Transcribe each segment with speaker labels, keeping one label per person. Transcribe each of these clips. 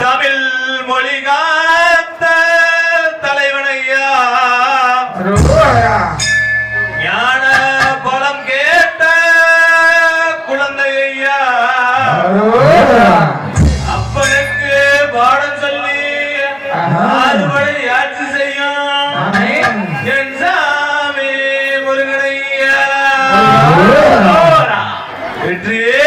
Speaker 1: தமிழ் மொழி காத்த தலைவனையா. ஞான பலம் கேட்ட குழந்தை ஐயா அப்பனுக்கு பாடம் சொல்லி ஆறுபடை ஆட்சி செய்யும் என் சாமி முருகனையா. வெற்றியே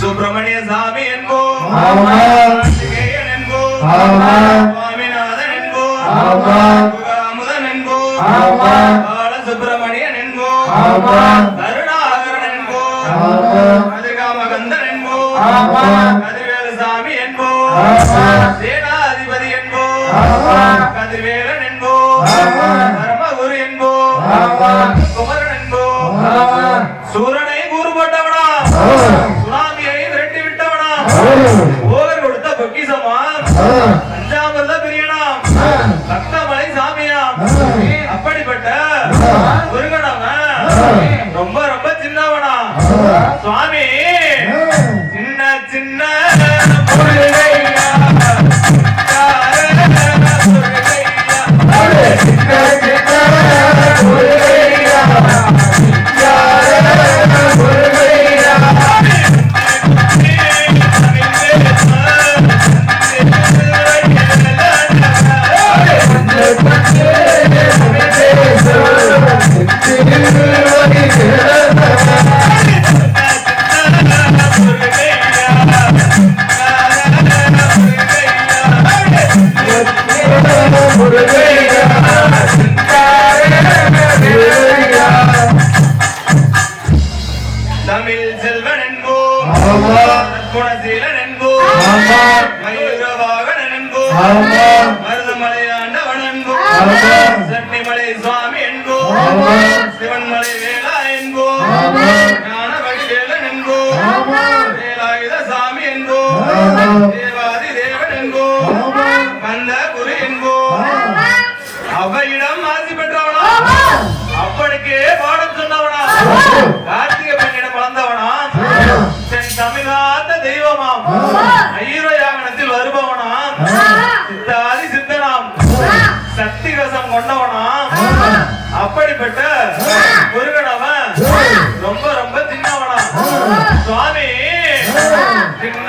Speaker 1: சுப்பிரமணிய சாமி என்போம். சுவாமிநாதன் என்போம் முகாமுதன் என்போம். பாலசுப்பிரமணியன் என்போம் சேனாதிபதி என்போம். கதிர்வேலன் குணசீலன் என்போம் மயூரவாகன் என்போம் மருதமலையாண்டவன் என்போம் சன்னிமலை சுவாமி என்போம் சிவன்மலை வேளா என்போம் ஞான வடிவேலன் என்போம் வேலாயுத சாமி கொண்டவனாம் அப்படிப்பட்ட முருகனவன் ரொம்ப ரொம்ப சின்னவனா. சுவாமி சின்ன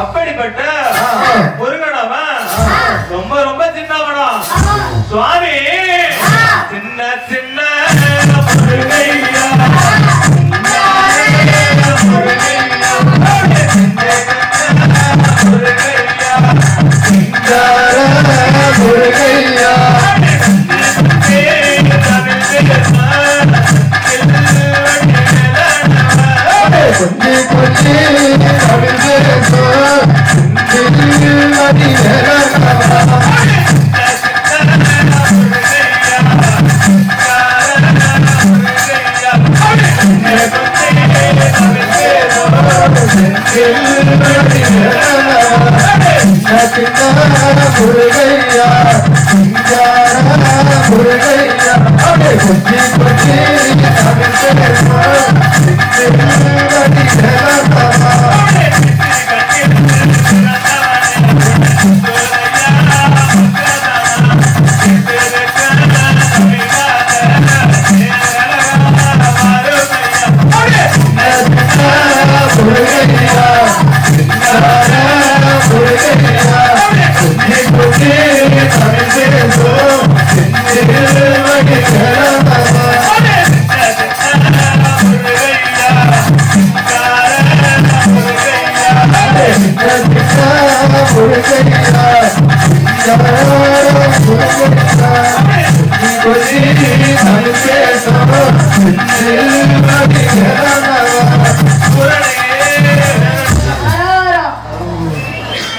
Speaker 1: அப்படிப்பட்ட முருகனவன் ரொம்ப ரொம்ப சின்னவனா. சுவாமி
Speaker 2: அடே கொஞ்சி கொஞ்சி தமிழ் பேசும் அடி Let's